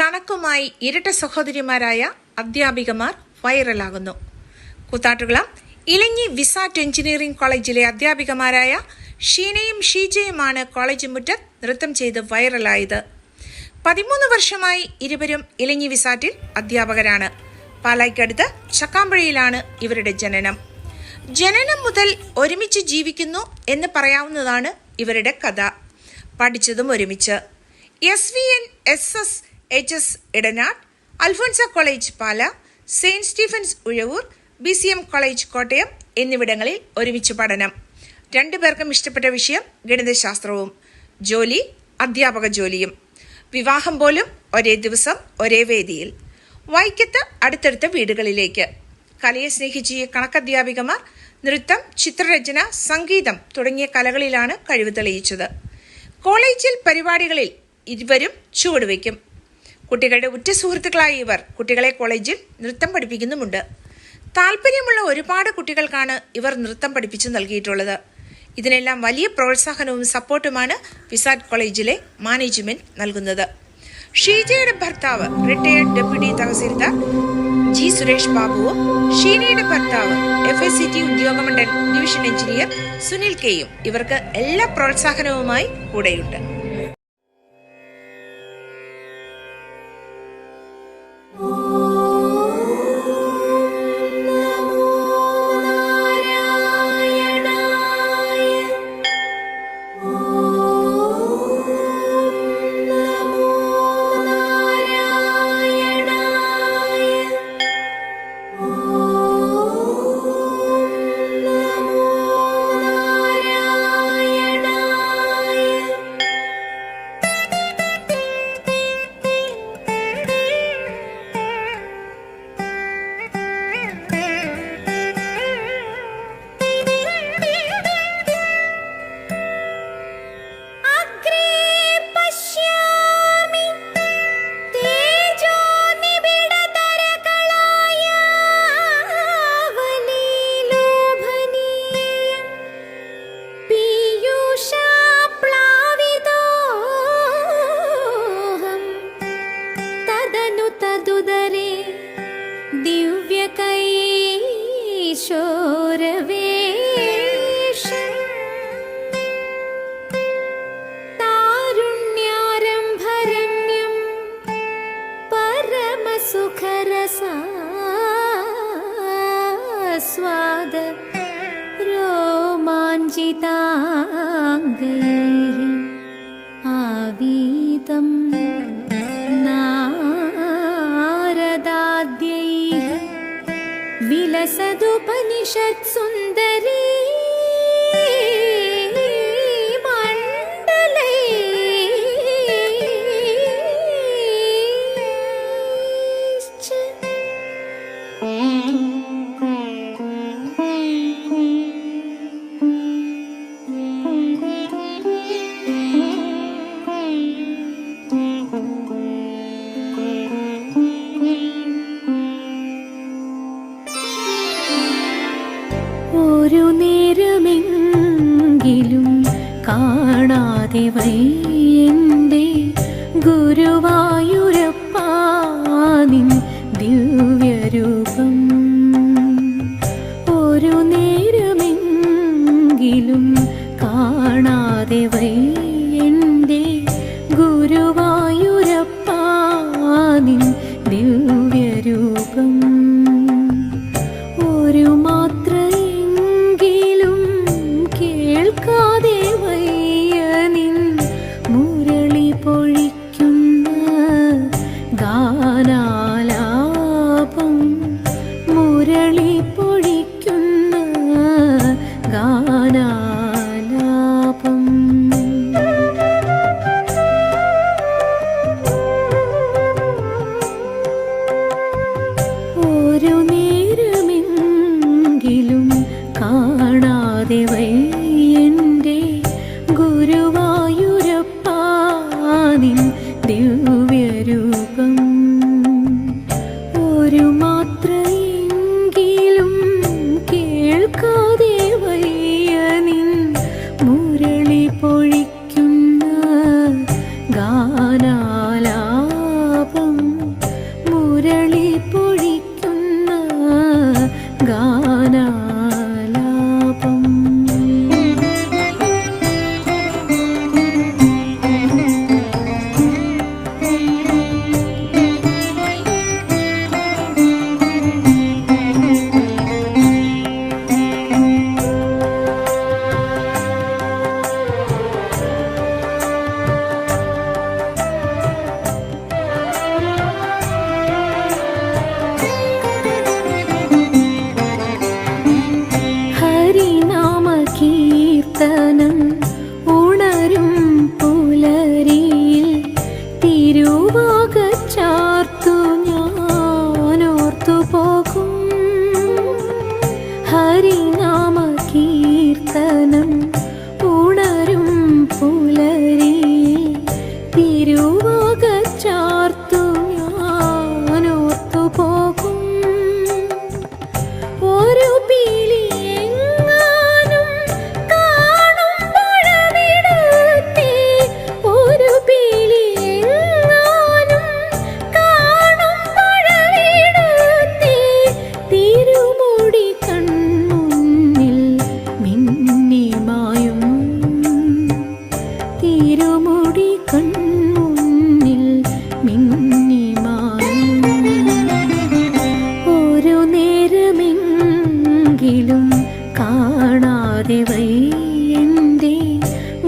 കണക്കുമായി ഇരട്ട സഹോദരിമാരായ അധ്യാപികമാർ വൈറലാകുന്നു. കൂത്താട്ടുകുളം ഇലഞ്ഞി വിസാറ്റ് എഞ്ചിനീയറിംഗ് കോളേജിലെ അധ്യാപികമാരായ ഷീനയും ഷീജയുമാണ് കോളേജ് മുറ്റത്ത് നൃത്തം ചെയ്ത് വൈറലായത്. പതിമൂന്ന് വർഷമായി ഇരുവരും ഇലഞ്ഞി വിസാറ്റിൽ അധ്യാപകരാണ്. പാലായ്ക്കടുത്ത് ചക്കാമ്പുഴയിലാണ് ഇവരുടെ ജനനം. ജനനം മുതൽ ഒരുമിച്ച് ജീവിക്കുന്നു എന്ന് പറയാവുന്നതാണ് ഇവരുടെ കഥ. പഠിച്ചതും ഒരുമിച്ച്. S V N S S H S Idanad Alphonsa college Pala saint Stephen's Uzhavoor B C M college Kottayam എന്നിവിടങ്ങളിൽ ഒരുമിച്ച് പഠനം. രണ്ടുപേർക്കും ഇഷ്ടപ്പെട്ട വിഷയം ഗണിതശാസ്ത്രവും ജോലി അധ്യാപക ജോലിയും. വിവാഹം പോലും ഒരേ ദിവസം ഒരേ വേദിയിൽ. വൈക്കത്ത് അടുത്തടുത്ത വീടുകളിലേക്ക്. കലയെ സ്നേഹിച്ച കണക്കധ്യാപികമാർ നൃത്തം ചിത്രരചന സംഗീതം തുടങ്ങിയ കലകളിലാണ് കഴിവ് തെളിയിച്ചത്. കോളേജിൽ പരിപാടികളിൽ ഇരുവരും ചുവടുവെക്കും കുട്ടികളുടെ ഉറ്റ സുഹൃത്തുക്കളായ ഇവർ കുട്ടികളെ കോളേജിൽ നൃത്തം പഠിപ്പിക്കുന്നുമുണ്ട്. താല്പര്യമുള്ള ഒരുപാട് കുട്ടികൾക്കാണ് ഇവർ നൃത്തം പഠിപ്പിച്ചു നൽകിയിട്ടുള്ളത്. ഇതിനെല്ലാം വലിയ പ്രോത്സാഹനവും സപ്പോർട്ടുമാണ് വിസാറ്റ് കോളേജിലെ മാനേജ്മെന്റ് നൽകുന്നത്. ഷീജയുടെ ഭർത്താവ് retired deputy tahsildar G Suresh ബാബുവും ഷീനയുടെ ഭർത്താവ് F S C T Udyogamandal division engineer Sunil കെയും ഇവർക്ക് എല്ലാ പ്രോത്സാഹനവുമായി കൂടെയുണ്ട്. तदनु तदुदरे दिव्यकैशोरवेशम् तारुण्यारम्भरम्यं परमसुखरसास्वाद रोमाञ्चिताङ्गैः सदुपनिषत् bem.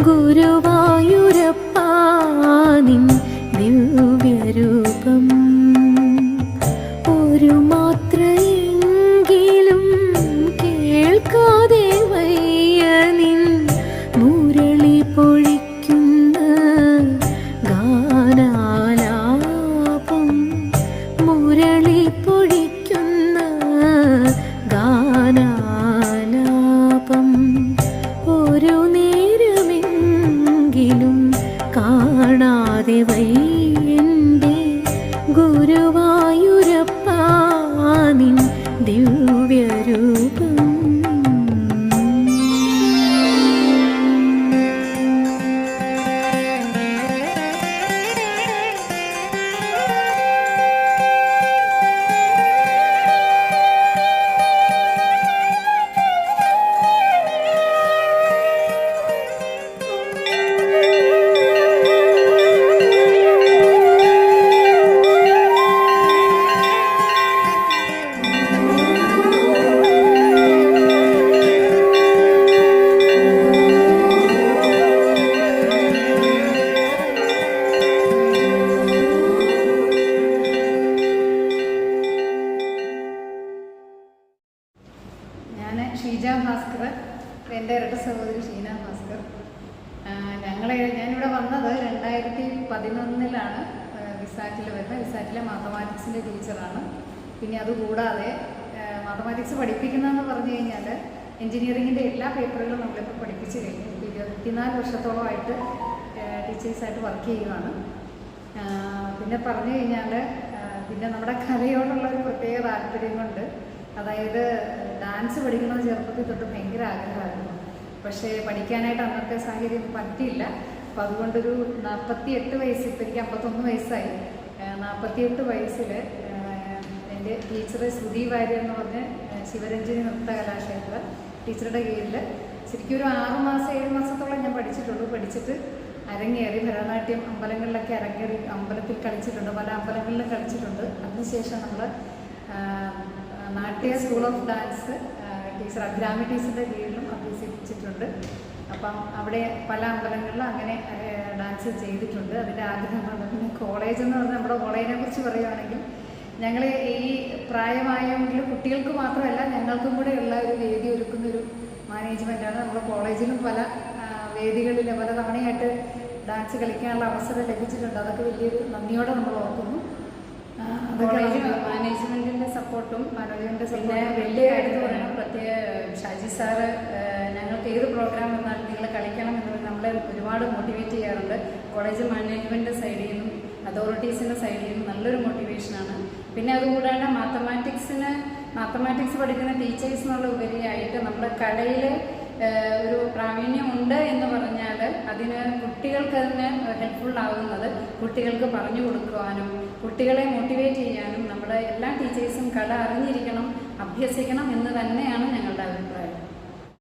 ഗുരുവാ പതിനൊന്നിലാണ് വിസാറ്റിൽ വരുന്നത് വിസാറ്റിലെ മാത്തമാറ്റിക്സിന്റെ ടീച്ചറാണ്. പിന്നെ അതുകൂടാതെ മാത്തമാറ്റിക്സ് പഠിപ്പിക്കുന്നതെന്ന് പറഞ്ഞു കഴിഞ്ഞാൽ എൻജിനീയറിങ്ങിന്റെ എല്ലാ പേപ്പറുകളും നമ്മളിപ്പോൾ പഠിപ്പിച്ച് കഴിഞ്ഞു. ഇപ്പോൾ ഇരുപത്തിനാല് വർഷത്തോളമായിട്ട് ടീച്ചേഴ്സായിട്ട് വർക്ക് ചെയ്യുവാണ്. പിന്നെ പറഞ്ഞു കഴിഞ്ഞാൽ പിന്നെ നമ്മുടെ കലയോടുള്ള ഒരു പ്രത്യേക താല്പര്യം കൊണ്ട് അതായത് ഡാൻസ് പഠിക്കുന്നത് ചെറുപ്പത്തിൽ തൊട്ട് ഭയങ്കര ആഗ്രഹമായിരുന്നു. പക്ഷേ പഠിക്കാനായിട്ട് അന്നത്തെ സാഹചര്യം പറ്റിയില്ല. അപ്പം അതുകൊണ്ടൊരു നാൽപ്പത്തി എട്ട് വയസ്സ് ഇപ്പം എനിക്ക് അമ്പത്തൊന്ന് വയസ്സായി. നാൽപ്പത്തിയെട്ട് വയസ്സിൽ എന്റെ ടീച്ചർ ശ്രുതി വാര്യർ എന്ന് പറഞ്ഞ് ശിവരഞ്ജനി നൃത്ത കലാക്ഷേത്ര ടീച്ചറുടെ കീഴിൽ ശരിക്കും ഒരു ആറ് മാസം ഏഴ് മാസത്തോളം ഞാൻ പഠിച്ചിട്ടുള്ളൂ. പഠിച്ചിട്ട് അരങ്ങേറി ഭരതനാട്യം അമ്പലങ്ങളിലൊക്കെ അരങ്ങേറി അമ്പലത്തിൽ കളിച്ചിട്ടുണ്ട്. പല അമ്പലങ്ങളിലും കളിച്ചിട്ടുണ്ട്. അതിനുശേഷം നമ്മൾ Natya school of dance teacher Abhirami ടീച്ചറിന്റെ കീഴിലും അഭ്യസിച്ചിട്ടുണ്ട്. അപ്പം അവിടെ പല അമ്പലങ്ങളിലും അങ്ങനെ ഡാൻസ് ചെയ്തിട്ടുണ്ട്. അതിന്റെ ആഗ്രഹമാണ് പിന്നെ കോളേജ് എന്ന് പറഞ്ഞാൽ നമ്മുടെ കോളേജിനെ കുറിച്ച് പറയുകയാണെങ്കിൽ ഞങ്ങൾ ഈ പ്രായമായെങ്കിലും കുട്ടികൾക്ക് മാത്രമല്ല ഞങ്ങൾക്കും കൂടെ ഉള്ള ഒരു വേദി ഒരുക്കുന്ന ഒരു മാനേജ്മെന്റാണ് നമ്മുടെ കോളേജിലും പല വേദികളിൽ പല തവണയായിട്ട് ഡാൻസ് കളിക്കാനുള്ള അവസരം ലഭിച്ചിട്ടുണ്ട്. അതൊക്കെ വലിയൊരു നന്ദിയോടെ നമ്മൾ ഓർക്കുന്നു. അതൊക്കെ സപ്പോർട്ടും മനോജിന്റെ പിന്നെ വലിയ കാര്യം പറയണം പ്രത്യേക ഷാജി സാറ് ഞങ്ങൾക്ക് ഏത് പ്രോഗ്രാം വന്നാലും നിങ്ങൾ കളിക്കണം എന്ന് നമ്മളെ ഒരുപാട് മോട്ടിവേറ്റ് ചെയ്യാറുണ്ട്. കോളേജ് മാനേജ്മെന്റ് സൈഡിൽ നിന്നും അതോറിറ്റീസിന്റെ സൈഡിൽ നിന്നും നല്ലൊരു മോട്ടിവേഷനാണ് പിന്നെ അതുകൂടാണ്ട് മാത്തമാറ്റിക്സിന് മാത്തമാറ്റിക്സ് പഠിക്കുന്ന ടീച്ചേഴ്സ് എന്നുള്ള ഉപരിയായിട്ട് നമ്മുടെ കലയിൽ ഒരു പ്രാവീണ്യം ഉണ്ട് എന്ന് പറഞ്ഞാൽ അതിന് കുട്ടികൾക്ക് അതിന് ഹെൽപ്ഫുൾ ആകുന്നത് കുട്ടികൾക്ക് പറഞ്ഞു കൊടുക്കുവാനും കുട്ടികളെ മോട്ടിവേറ്റ് ചെയ്യാനും നമ്മുടെ എല്ലാ ടീച്ചേഴ്സും കല അറിഞ്ഞിരിക്കണം അഭ്യസിക്കണം എന്ന് തന്നെയാണ് ഞങ്ങളുടെ അഭിപ്രായം.